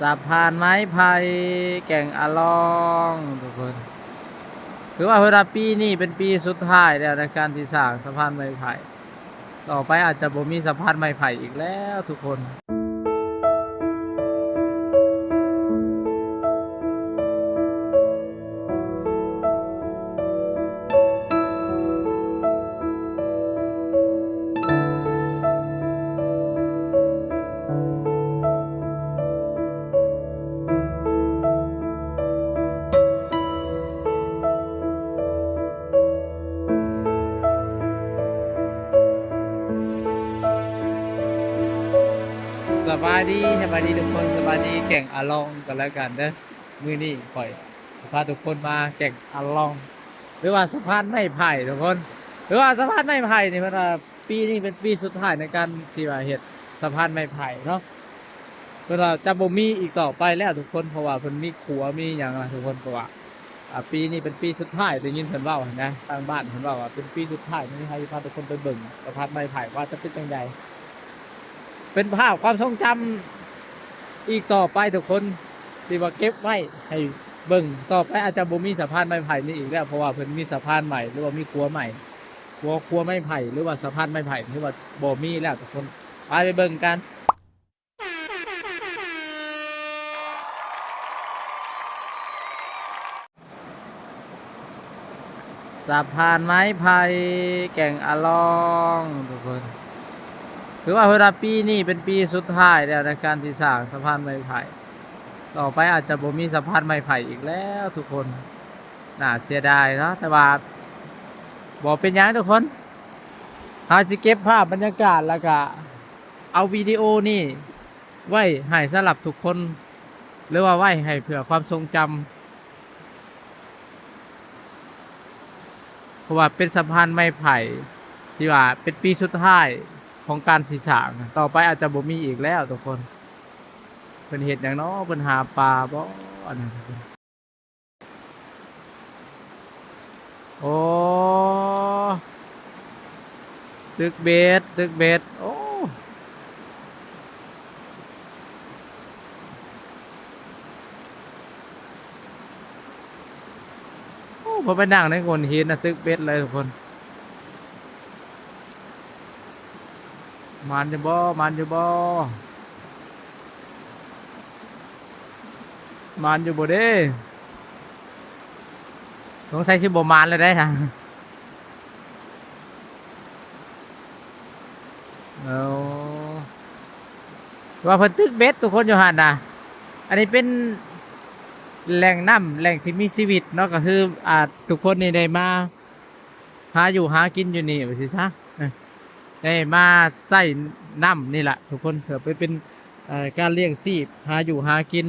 สะพานไม้ไผ่แก่งอะลองทุกคนถือว่าเวลาปีนี้เป็นปีสุดท้ายแล้วในการที่สร้างสะพานไม้ไผ่ ต่อไปอาจจะบ่มีสะพานไม้ไผ่อีกแล้วทุกคน สบายดีสบายดีทุกคนสบายดีแก่งอาลองกันแล้วกันเด้อมือนี้ปล่อยพาทุกคนมาแก่งอาลอง หรือว่าสะพานไม้ไผ่ทุกคน หรือว่าสะพานไม้ไผ่นี่มันว่าปีนี้เป็นปีสุดท้ายในการที่ว่าเฮ็ดสะพานไม้ไผ่เนาะเพื่อเราจะบ่มีอีกต่อไปแล้วทุกคนเพราะว่าเพิ่นมีขัวมีหยังล่ะทุกคนเพราะว่าปีนี้เป็นปีสุดท้ายได้ยินเพิ่นเว้าวนะทางบ้านเพิ่นเว้าว่าเป็นปีสุดท้ายนี่ให้พาทุกคนไปเบิ่งสะพานไม้ไผ่ว่าจะเป็นจังได เป็นภาพความทรงจำอีกต่อไปทุกคนที่ว่าเก็บไว้ให้เบิ่งต่อไปอาจจะบ่มีสะพานไม้ไผ่นี่อีกแล้วเพราะว่าเพิ่นมีสะพานใหม่หรือว่ามีครัวใหม่ครัวครัวไม้ไผ่หรือว่าสะพานไม้ไผ่ที่ว่าบ่มีแล้วทุกคนไปไปเบิ่งกันสะพานไม้ไผ่แก่งอาลองทุกคน ถือว่าเวลาปีนี้เป็นปีสุดท้ายแล้วในการที่สร้างสะพานไม้ไผ่ ต่อไปอาจจะบ่มีสะพานไม้ไผ่อีกแล้วทุกคน น่าเสียดายเนาะแต่ว่าบอกเป็นยังทุกคนเราจะเก็บภาพบรรยากาศแล้วก็เอาวิดีโอนี่ไว้ให้สำหรับทุกคน หรือว่าไว้ให้เผื่อความทรงจำเพราะว่าเป็นสะพานไม้ไผ่ ที่ว่าเป็นปีสุดท้าย ของการสีสาง ต่อไปอาจจะบ่มีอีกแล้วทุกคนเป็นเหตุอย่างเนาะเป็นหาปลาบ่อันนั้นทุกคนโอ้ตึกเบสตึกเบสโอ้โอ้พอไปนั่งในคนหินนะตึกเบสเลยทุกคน มันจะบ่มันจะบ่มันอยู่บ่เด้สงสัยสิบ่มันเลยได้ทางเอาว่าเพิ่นตึกเบ็ดทุกคนอยู่หันน่ะอันนี้เป็นแหล่งน้ำแหล่งที่มีชีวิตเนาะก็คืออ่าทุกคนนี่ได้มา หาอยู่หากินอยู่นี่ว่าสิซะ ได้มาใส่น้ำนี่แหละทุกคนเผื่อไปเป็นการเลี้ยงชีพหาอยู่หากิน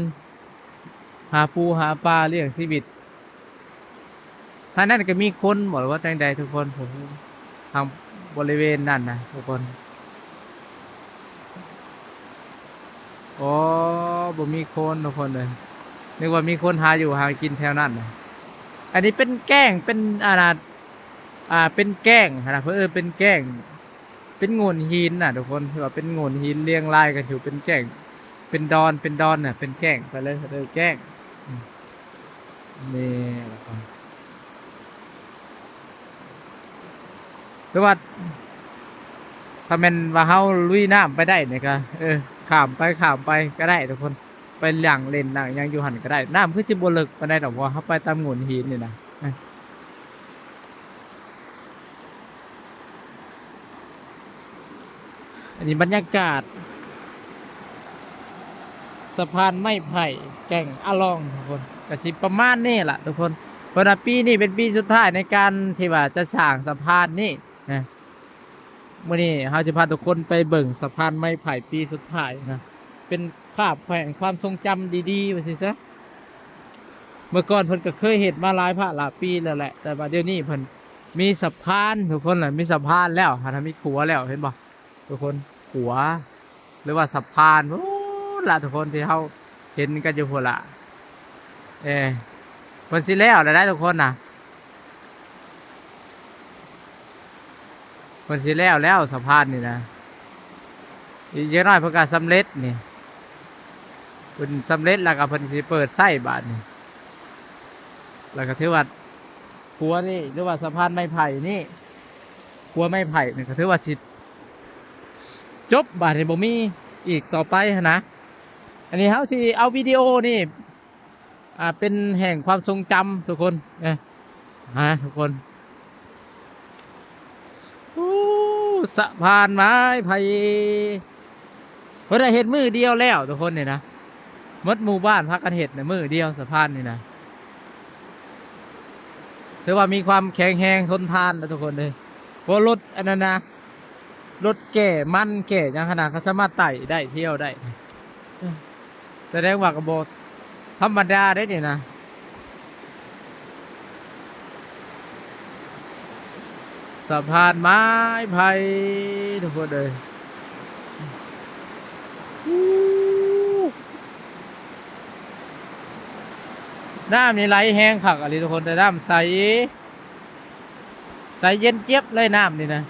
หาปูหาปลาเลี้ยงชีวิตท่านั้นก็มีคนบอกว่าแตงใดทุกคนผมทางบริเวณนั่นนะทุกคนโอ้บ่มีคนทุกคนเลยนึกว่ามีคนหาอยู่หากินแถวนั้นนะอันนี้เป็นแกล้งเป็นอะไรอ่าเป็นแกล้งนะเพื่อเออเป็นแกล้ง เป็นโงนหินน่ะทุกคนถือว่าเป็นโงนหินเรียงรายกันอยู่เป็นแก่ง เป็นดอนเป็นดอนน่ะ เป็นแก่งไปเลยเลยแก่งนี่ละครับหรือว่าถ้าแมันว่าเฮาลุยน้ำไปได้เนี่ยก็เออขามไปขามไปก็ได้ทุกคนไปหลังเล่นหลังยังอยู่หันก็ได้น้ำคือสิบ่ลึกปานใดดอกเพราะว่าเฮาไปตามโงนหินนี่นะ อันนี้บรรยากาศ สะพานไม้ไผ่แก่งอาลองทุกคนกสิประมาณนี้แหละทุกคนเพราะว่าปีนี้เป็นปีสุดท้ายในการที่ว่าจะสร้างสะพานนี่นะเมื่อนี้เราจะพาทุกคนไปเบิ่งสะพานไม้ไผ่ปีสุดท้ายนะเป็นภาพแห่งความทรงจำดีๆว่าสิซะเมื่อก่อนเพิ่นก็เคยเห็นมาหลายพระหลายปีแล้วแหละ แต่ว่าเดี๋ยวนี้เพิ่นมีสะพานทุกคนแหละมีสะพานแล้วหาทำมีขัวแล้วเห็นบ่ ทุกคนหัว หรือว่าสะพานโอ้ละทุกคนที่เขาเห็นกันอยู่หัวละเออมันสิแล้วได้ทุกคนนะมันสิแล้วแล้วสะพานนี่นะอีกเยอะน้อยเพื่อการสำเร็จนี่พิ่นสำเร็จแล้วก็เพิ่นสิเปิดไส้บาดนี่แล้วก็ถือว่าครัวนี่หรือว่าสะพานไม้ไผ่นี่ครัวไม้ไผ่นี่ก็ถือว่าสิ จบบาดนี่บ่มีอีกต่อไปนะ อันนี้เฮาสิเอาวิดีโอนี่อ่าเป็นแห่งความทรงจำทุกคนเอ้ยฮะทุกคนอู้สะพานไม้ไผ่เพิ่นได้เห็นมือเดียวแล้วทุกคนเนี่ยนะมดหมู่บ้านพักกันเห็ดในมือเดียวสะพานนี่นะถือว่ามีความแข็งแรงทนทานนะทุกคนเลยเพราะรถอันนั้นนะ รถแก่มันแก่ยังขนาดเขาสามารถไต่ได้เที่ยวได้ แสดงว่ากระโบธรรมดาได้เนี่ยนะสะพานไม้ไผ่ทุกคนเลยน้ำนี่ไหลแห้งขักอะไรทุกคนแต่น้ำใส ใสเย็นเจี๊ยบเลยน้ำนี่นะ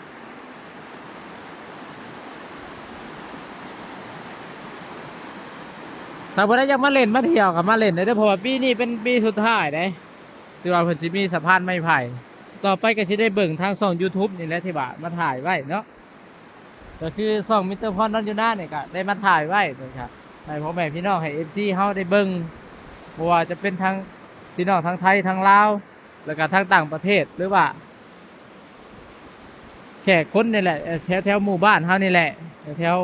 ถ้าเพิ่นได้อยากมาเล่นมาเที่ยวกับมาเล่นได้เด้อเพราะว่าปีนี้เป็นปีสุดท้ายเด้ที่ว่าเพิ่นสิมีสะพานไม้ไผ่ ต่อไปก็สิได้เบิ่งทางช่อง YouTube นี่แหละที่ว่ามาถ่ายไว้เนาะก็คือช่องมิสเตอร์พรนันยูน่าเนี่ยก็ได้มาถ่ายไว้นะครับให้พ่อแม่พี่น้องให้ FC เฮาได้เบิ่งเพราะว่าจะเป็นทางพี่น้องทางไทยทางลาวแล้วก็ทางต่างประเทศหรือว่าแขกคนนี่แหละแถวแถวหมู่บ้านเฮานี่แหละแถวแถว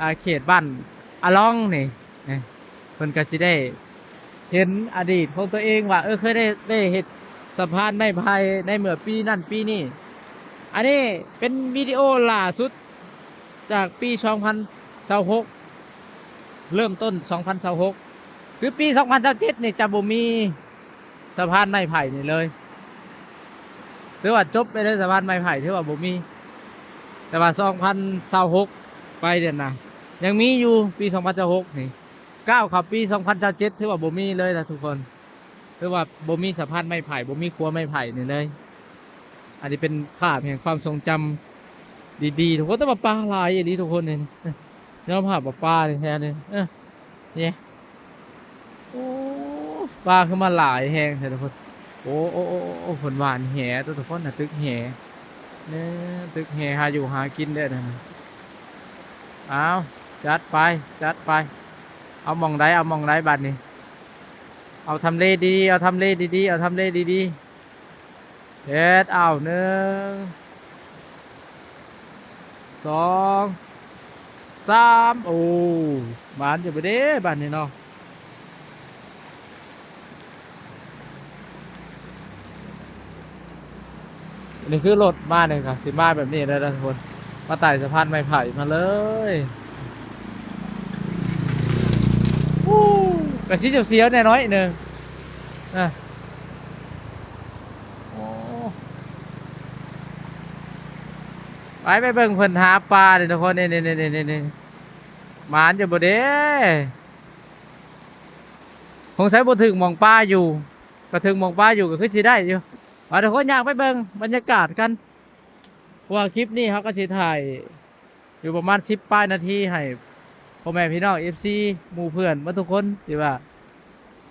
อ่าเขตบ้านอาลองนี่ เพิ่นก็สิได้ เห็นอดีตของตัวเองว่า เออเคยได้ได้เห็ดสะพานไม้ไผ่ในเมื่อปีนั่นปีนี้อันนี้เป็นวิดีโอล่าสุดจากปี 2026 เริ่มต้น 2026 คือปี 2027นี่จะบ่มีสะพานไม้ไผ่นี่เลยถือว่าจบไปเลยสะพานไม้ไผ่ถือว่าบ่มี แต่ว่า 2026 ไปเดือนนะยังมีอยู่ปี 2026นี่ ก้าวเขับปี2027ถือว่าบ่มีเลยนะทุกคนถือว่าบ่มีสะพานไม้ไผ่บ่มีครัวไม้ไผ่นี่เลย อันนี้เป็นภาพแห่งความทรงจำดีๆทุกคนแต่ว่าปลาลายอย่างนี้ทุกคนเนี่ยยอมภาพว่าปลาแท้เลยเนี่ยปลาคือมาหลายแหงแท้ทุกคนโอ้โอ้โอ้โอ้ผลหวานแหตัวทุกคนนะตึกแหเนี่ยตึกแหหาอยู่หากินได้นะเอาวจัดไปจัดไป เอามองได้เอามองได้บัดนี้เอาทำเลดีๆเอาทำเลดีๆเอาทำเลดีๆเด็ดเอาหนึ่งสองสามโอ้บานจะไปเด้บานนี้เนาะนี่คือรถมาเลยครับสิมาแบบนี้เลยนะทุกคนมาไต่สะพานไม้ไผ่มาเลย กระชี้เสียวแน่น้อยหนึ่งนะไปไปเบิ่งเพิ่นหาปลาเลยทุกคนนี่นี่นี่นี่นี่หมานอยู่บ่เด้คงใช้บ่ถึงหมองปลาอยู่ก็ถึงหมองปลาอยู่ก็คือสิได้อยู่ว่าทุกคนอยากไปเบิ่งบรรยากาศกันว่าคลิปนี้เขาก็สิถ่าย อยู่ประมาณ10ปลายนาทีให้ พ่อแม่พี่น้องเอฟซีหมู่เพื่อนมาทุกคนที่ว่า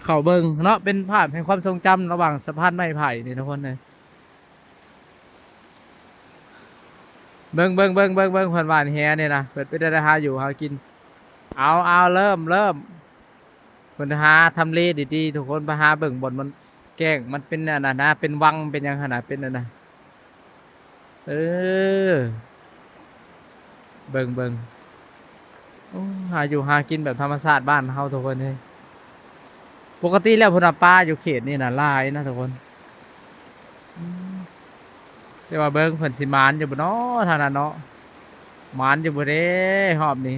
เข่าเบิงเนาะเป็นภาพแห่งความทรงจำระหว่างสะพานไม้ไผ่นี่ทุกคนเลยเบิงเบิงเบิงเบิงเบิงเพื่อนหวานแฮเนี่ยนะเปิดไปได้หาอยู่หากิน เอาเอาเริ่มเริ่มเพื่นหาทำเลดีๆทุกคนไปหาเบิ่งบนมันแกล้งมันเป็นอันนั้นะเป็นวังเป็นยังขนาดเป็นอันนั้นเออเบิงเบิง โอ้หาอยู่หากินแบบธรรมชาติบ้านเฮาทุกคนเลยปกติแล้วพนปลาอยู่เขตนี่นะลายนะทุกคนแต่ว่าเบิ้งเพิ่นสิมานอยู่บ่เนาะทางนั้นเนาะมานอยู่บ่เด้หอบนี่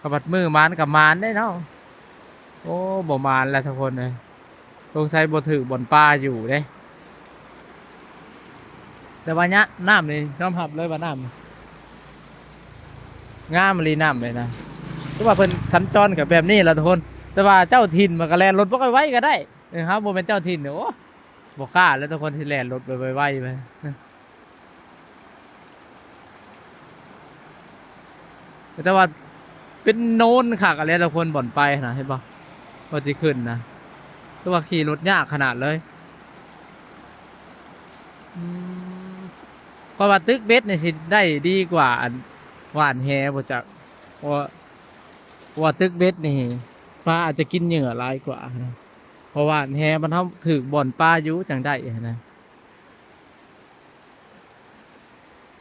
กระบัดมือมานกับมานได้เนาะโอ้บ่มานแล้วทุกคนเลยสงสัยบ่ถือบนปลาอยู่เด้แต่ว่าเนี้ยน้ำนี่ยอมรับเลยว่าน้ำ งามรีน้ำเลยนะเพราว่าเพิ่นสัญจรกับแบบนี้ละทุกคน แต่ว่าเจ้าถิ่นมันก็แล่นรถบ่ค่อยไว้ก็ได้นะครับบ่เป็นเจ้าถิ่นเนอะบ่กล้าแล้วทุกคนที่แล่นรถไปไว้ไปแต่ว่าเป็นโนนขากอะไรทุกคนบ่อนไปนะเห็นปะว่าจะขึ้นนะตัวาขี่รถยากขนาดเลยเพราะว่าตึกเบ็ดเนี่ยสิได้ดีกว่าอัน หวานแฮบ่จักเพราะว่าว่าตึกเบ็ดนี่ปลาอาจจะกินเหยื่อหลายกว่าเพราะหว่าแฮมันทำถือบ่อนปลาอยู่จังได้นะ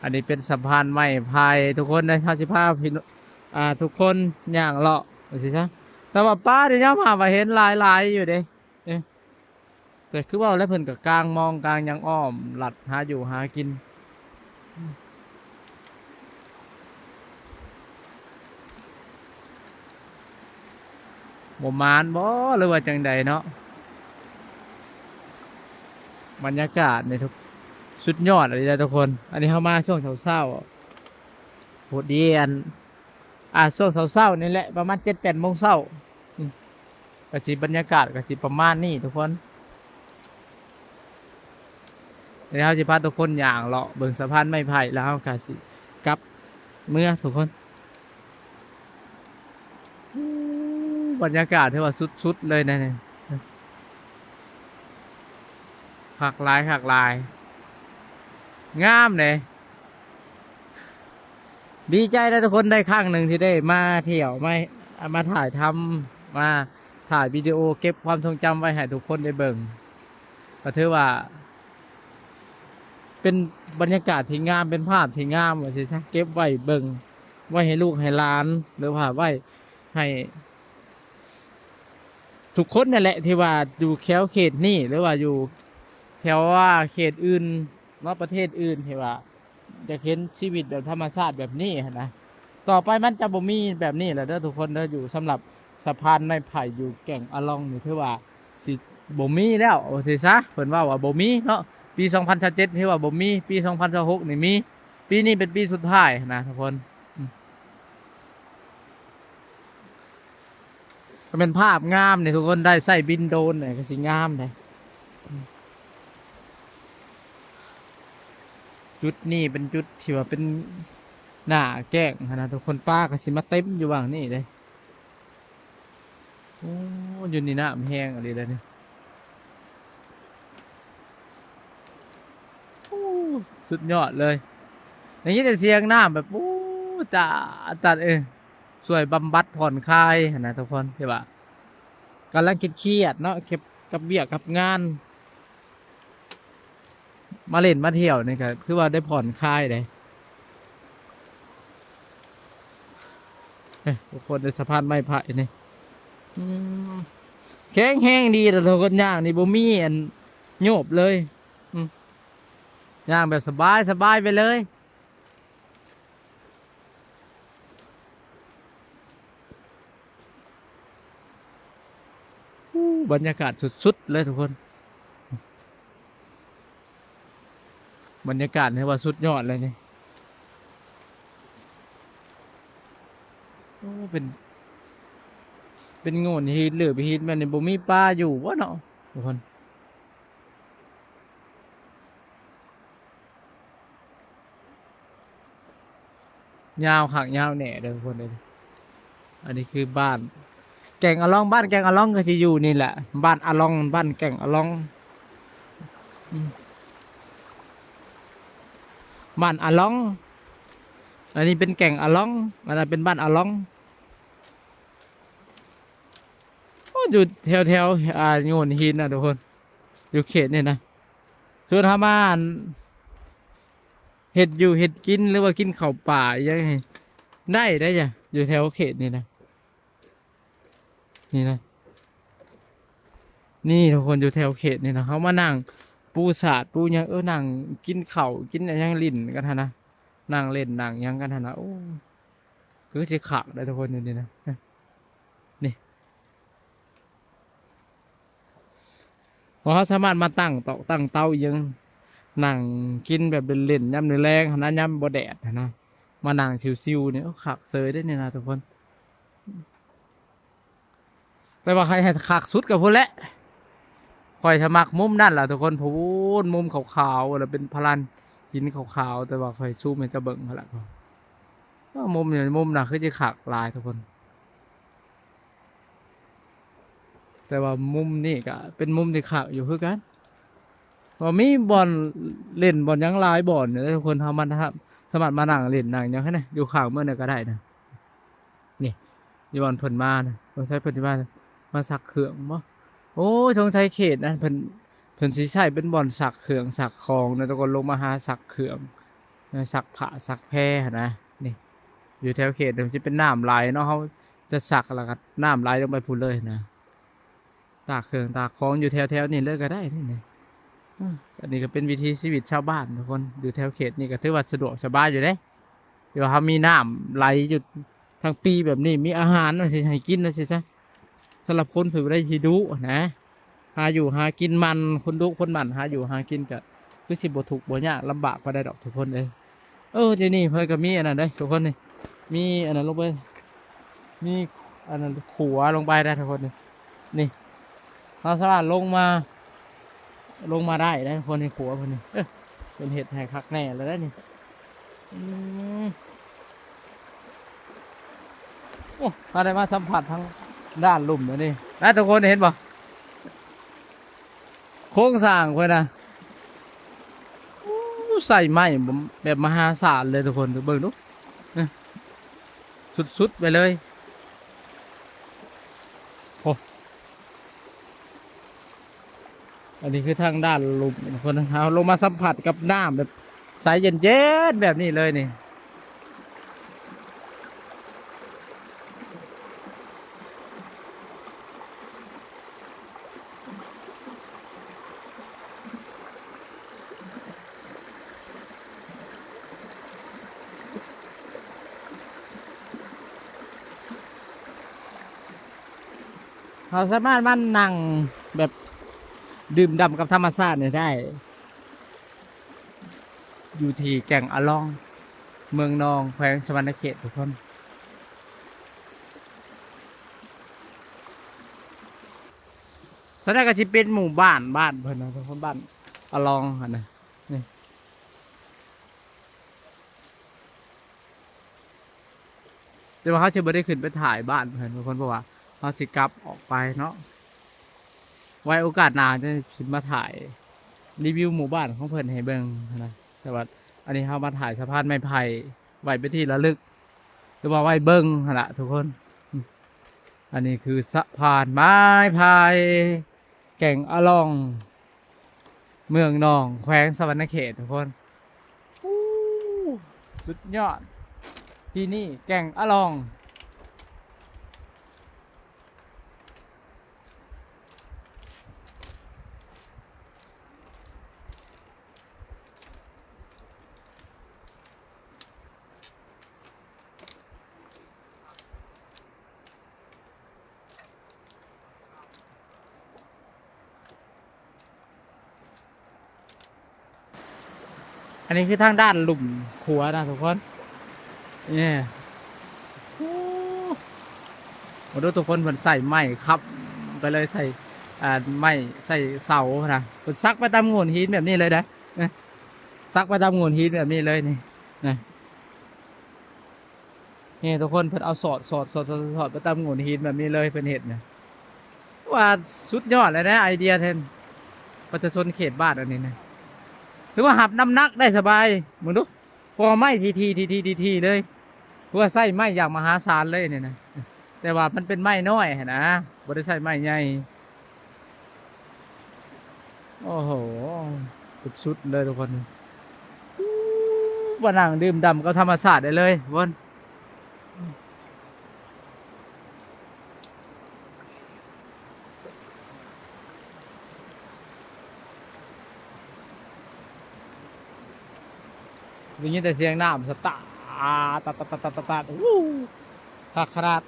อันนี้เป็นสะพานไม้พายทุกคนนะท่าสิภาพพี่น้องอ่าทุกคนอย่างเลาะว่าสิซะแต่ว่าป้าเดี๋ยวนี้มาว่าเห็นหลายๆอยู่เด้เแต่คือว่าแล้วเพิ่นกับกลางมองกลางยังอ้อมหลัดหาอยู่หากิน บ่มานบ่หรือว่าจังใดเนาะบรรยากาศในทุกสุดยอดเลยนะทุกคน อันนี้เข้ามาช่วงเช้าๆโหดีอันอ่าช่วงเช้าๆนี่แหละประมาณเจ็ดแปดโมงเช้าอืมกสิบรรยากาศกสิประมาณนี้ทุกคนเดี๋ยวเราจะพาทุกคนอย่างเลาะเบิ่งสะพานไม้ไผ่แล้วกสิกลับเมื่อทุกคน บรรยากาศที่ว่าสุดๆเลยนะเนี่ยขักลายขักลาย งามเลยดีใจนะทุกคนได้ครั้งหนึ่งที่ได้มาเที่ยวไม่มาถ่ายทำมาถ่ายวิดีโอเก็บความทรงจำไว้ให้ทุกคนได้เบิ่งก็ถือว่า เป็นบรรยากาศที่งามเป็นภาพที่งามว่าสิซะเก็บไว้เบิ่งไว้ให้ลูกให้หลาน หรือว่าไว้ให้ ทุกคนนั่นแหละที่ว่าอยู่แถวเขตนี่หรือว่าอยู่ แถวว่าเขตอื่นนาะประเทศอื่นที่ว่าจะเห็นชีวิตแบบธรรมชาติแบบนี้นะต่อไปมันจะบ่มีแบบนี้แหละเด้อทุกคนเด้ออยู่สำหรับสะพานไม้ไผ่อยู่แก่งอะลองนี่ถือว่าสิบ่มีแล้วโอ้สิซะเพิ่นว่าว่าบ่มีเนาะปี 2007ที่ว่าบ่มีปี 2026นี่มี ปีนี้เป็นปีสุดท้ายนะทุกคนอืม ก็เป็นภาพงามเนี่ยทุกคนได้ใส่บินโดรนนี่ยก็สิงามเลยจุดนี้เป็นจุดที่ว่าเป็นหน้าแก้งนะทุกคนป้าก็สิมาเต็มอยู่ว่างนี่เลยโอ้อยู่นี่น้ำแห้งอะไรเลยเนี่ยสุดยอดเลยอย่างนี้แต่เสียงน้ำแบบโอ้จ่าจัดเอง สวยบำบัดผ่อนคลายนะทุกคนใช่ปะกำลังคิดเครียดเนาะเก็บกับเวียกกับงาน มาเล่นมาเที่ยวนี่ก็คือว่าได้ผ่อนคลายเลยทุกคนในสะพานไม้ไผ่นี่แข็งแห้งดีแต่ทุกคนย่างนี่บ่มีอันโยบเลยอย่างแบบสบายสบายไปเลย อู้ บรรยากาศสุดๆเลยทุกคน บรรยากาศนี่ว่าสุดยอดเลยนี่โอ้เป็น เป็นโง่นฮีทหรือไปฮีทแมันในบ่มีปลาอยู่วะเนาะทุกคนยาวขักยาวแหน่เด้อทุกคนเลยอันนี้คือบ้าน แก่งอลองบ้านแก่งอลองก็จะอยู่นี่แหละ บ้านอลองบ้านแก่งอลองบ้านอาลอง อันนี้เป็นแก่งอาลองอันนั้นเป็นบ้านอาลองโอ้อยู่แถวแถวๆอ่าโยนหินนะทุกคนอยู่เขตนี่นะส่วนทำบ้านเห็ดอยู่เห็ดกินหรือว่ากินข้าวป่ายังไงได้ได้จ้ะอยู่แถวเขตนี่นะ นี่นะ นี่ทุกคนอยู่แถวเขตนี่นะเขามานั่งปูสาดปูยังเออนั่งกินเข่ากินอะไรยังลิ่นกันนะนั่งเล่นนั่งยังกันนะโอ้คือสิขาได้ทุกคนอยู่นี่นะนี่เพราะเขาสามารถมาตั้งเตาตั้งเตายังนั่งกินแบบเล่นๆย่ำในแรงนะย่ำบ่แดดนนะมานั่งซิวๆเนี่ยขักเซยได้เนี่ยนะทุกคน แต่ว่าใครห้ขักสุดกับพวกแหละคอยชะมักมุมนั่นแหละทุกคนพูนมุมขาวๆอะไรเป็นพลันหินขาวๆแต่ว่าคอยซูมให้จะเบิ่งเขาละก็มุมอย่างมุมน่ะคือจะขักลายทุกคน แต่ว่ามุมนี่ก็เป็นมุมที่ขากอยู่คือกันว่ามีบอลเล่นบอลยังลายบอลเนี่ยทุกคนทำมันนะครับสมัครมาหนังเล่นหนังยังไงนอยู่ข่าวเมื่อไหร่ก็ได้นะนี่อยู่บอลเพิ่นมานะเราใช้เพิ่นที่บ้าน มาสักเครื่องบ่โอ้ยทงไทยเขตนะเพิ่นเพิ่นสิใช้เป็นบ่อลสักเครื่องสักของนะทุกคนลงมาหาสักเครื่องสักผ้าสักแพรนะนี่อยู่แถวเขตเดิมันจะเป็นน้ำไหลเนาะเขาจะสักแล้วก็น้ำไหลลงไปพูนเลยนะตากเครื่องตากของอยู่แถวแถวๆนี่เลยก็ได้นี่นะอันนี้ก็เป็นวิถีชีวิตชาวบ้านทุกคนอยู่แถวเขตนี่ก็ถือว่าสะดวกสบายอยู่เด้เดี๋ยวเขามีน้ำไหลอยู่ทั้งปีแบบนี้มีอาหารมาสิให้กินนะสิซะ สำหรับคนผือได้ทีดุนะหาอยู่หากินมันคนดุคนมันหาอยู่หากินก็คือสิบถูกข์บ่ยากลำบากก็ได้ดอกทุกคนเลยเออเดี๋ยวนี้เพิ่นก็มีอันนั้นได้ทุกคนนี่มีอันนั้นลงไปมีอันนั้นขัวลงไปได้ทุกคนนี่นี่เราสามารถลงมา ลงมาได้ได้คนในขัวคนนี้เป็นเห็ดแหกคักแน่เลยได้นี่อืมโอ้มาได้มาสัมผัสทั้ง ด้านลุ่มเลยนี่นะทุกคนเห็นป่โค้งสร้างคนนะอู้ใส่ไม้แบบมหาศาลเลยทุกคนดูเบิ่งดูสุดๆไปเลยโออันนี้คือทางด้านลุมคนเอาลงมาสัมผัสกับน้ำแบบใสเย็นๆแบบนี้เลยนี่ เราสามารถมานั่งแบบดื่มด่ำกับธรรมชาติเนี่ยได้ อยู่ที่แก่งอะลอง เมืองนองแขวงสวรรณเขตทุกคนตอนแรกก็จะเป็นหมู่บ้านบ้านเพิ่นนะทุกคนบ้านอะลองหั่นนะนี่แต่ว่าเขาจะไม่ได้ขึ้นไปถ่ายบ้านเพิ่นทุกคนเพราะว่า เขาสิกลับออกไปเนาะ ไว้โอกาสหน้าจะคิดมาถ่าย รีวิวหมู่บ้านของเพิ่นให้เบิ่งนะ แต่ว่าอันนี้เขามาถ่ายสะพานไม้ไผ่ไว้ไปที่ระลึก หรือว่าไว้เบิ่งหั่นละทุกคน อันนี้คือสะพานไม้ไผ่แก่งอะลอง เมืองนอง แขวงสวรรณเขตทุกคนสุดยอด ที่นี่แก่งอะลอง นนี้คือทางด้านหลุมขัวนะทุกคนเนี่ยโอ้โหดูทุกคนเหมือนใส่ไม้ครับ ไปเลยใส่อ่าไม้ใส่เสานะเพิ่นซักไปตามโงนหินแบบนี้เลยนะซักไปตามโงนหินแบบนี้เลยนี่นะนี่ทุกคนเพิ่นเอาสอดสอดสอดสอดไปตามโงนหินแบบนี้เลยเพิ่นเห็ดนะว่าสุดยอดเลยนะไอเดียเทนประชาชนเขตบ้านอันนี้นะ หรือว่าหับน้ำหนักได้สบายมึงดูพอไม่ทีทีทีทีทีทีเลยเพราะว่าไส้ไม้อย่างมหาศาลเลยเนี่ยนะแต่ว่ามันเป็นไม้น้อยนะบริษัทไม้ใหญ่โอ้โหสุดๆเลยทุกคนว่านั่งดื่มดำกับธรรมศาสตร์ได้เลยวน ได้ยินแต่เสียงน้ำสตาตาตาตาตาตาตาวู้ขาขนาด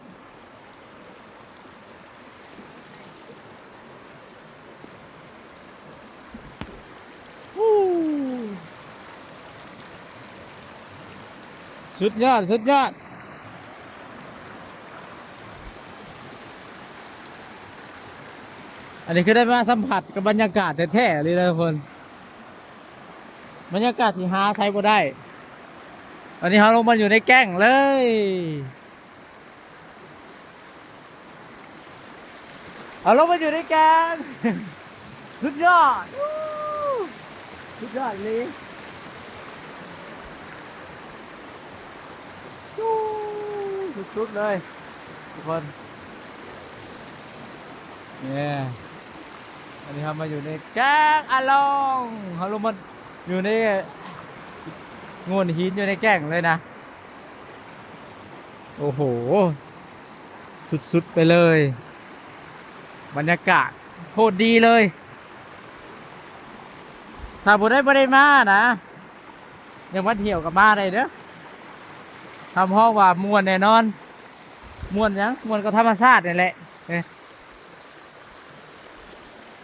วู้สุดยอด สุดยอดอันนี้คือได้มาสัมผัสกับบรรยากาศแท้ๆเลยนะทุกคน บรรยากาศที่หาใช้บ่ได้ ตอนนี้เราลงมาอยู่ในแก้งเลย เอาลงมาอยู่ในแก้งสุดยอดสุดยอดเลยวู้สุดๆเลยทุกคนเนี่ยอันนี้ครับมาอยู่ในแกงอาลองเขาลงมาอยู่ใน งวนหินอยู่ในแกงเลยนะ โอ้โห สุดๆไปเลย บรรยากาศโคตรดีเลย ถ้าบุได้บ่ได้มานะยังมาเที่ยวกับมาได้เด้อทำห้องว่ามวนแน่นอน มวนยังมวนกับธรรมชาตินี่แหละเอ้ย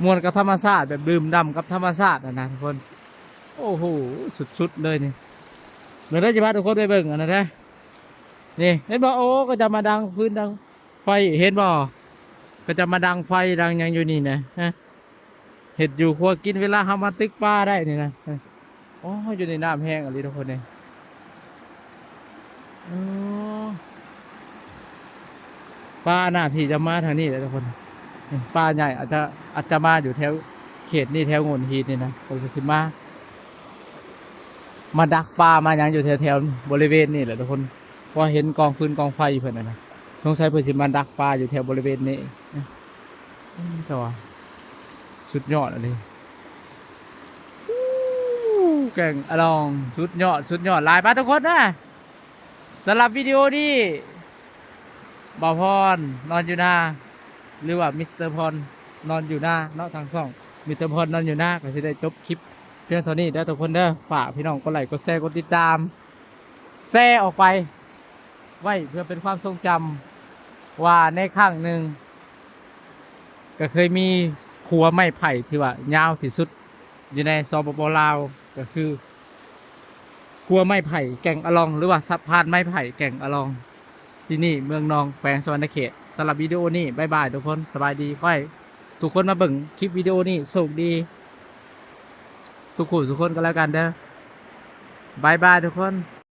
มวนกับธรรมชาติแบบดื่มด่ำกับธรรมชาตินะนะทุกคน โอ้โห สุด ๆ เลยนี่ เดี๋ยวได้จะพาทุกคนไปเบิ่งอันนั้นนะนี่เห็นบ่โอ้ก็จะมาดังพื้นดังไฟเห็นบ่ก็จะมาดังไฟดังยังอยู่นี่นะฮะเห็ดอยู่ครัวกินเวลาเฮามาตึกปลาได้นี่นะอ๋ออยู่ในน้ำแห้งอะไรทุกคนเนี่ยอ๋อปลาหน้าที่จะมาทางนี้เลยทุกคนปลาใหญ่อาจจะอาจจะมาอยู่แถวเขตนี่แถวโงนฮีดนี่นะคนก็สิมา มาดักปลามาหยังอยู่แถวๆบริเวณนี่แหละทุกคนเพอเห็นกองฟืนกองไฟอยู่เพื่อนนะนะสงสัยเพื่อนสิมาดักปลาอยู่แถวบริเวณนี้แต่ว่าสุดยอดเลยแก่งอลองสุดยอดสุดยอดลายปลาทุกคนนะสำหรับวิดีโอนี้บ่าวพรนอนอยู่หน้าหรือว่ามิสเตอร์พรนอนอยู่หน้าเนาะทางช่องมิสเตอร์พรนอนอยู่หน้าก็จะได้จบคลิป พียงเท่านี้เด้อทุกคนเด้อฝากพี่น้องกดไลค์กดแชร์กดติดตาม แชร์ออกไป ไว้เพื่อเป็นความทรงจำว่าในครั้งหนึ่งก็เคยมีครัวไม้ไผ่ที่ว่ายาวที่สุด อยู่ในซอปปลาวก็คือครัวไม้ไผ่แก่งอลอง หรือว่าสะพานไม้ไผ่แก่งอลอง ที่นี่เมืองนองแขวงสวรรณเขตสำหรับวิดีโอนี้บายบายทุกคนสบายดีค่อยทุกคนมาเบิ่งคลิปวิดีโอนี้โชคดี สุขุมสุขคนก็แล้วกันเด้อบายบายทุกคน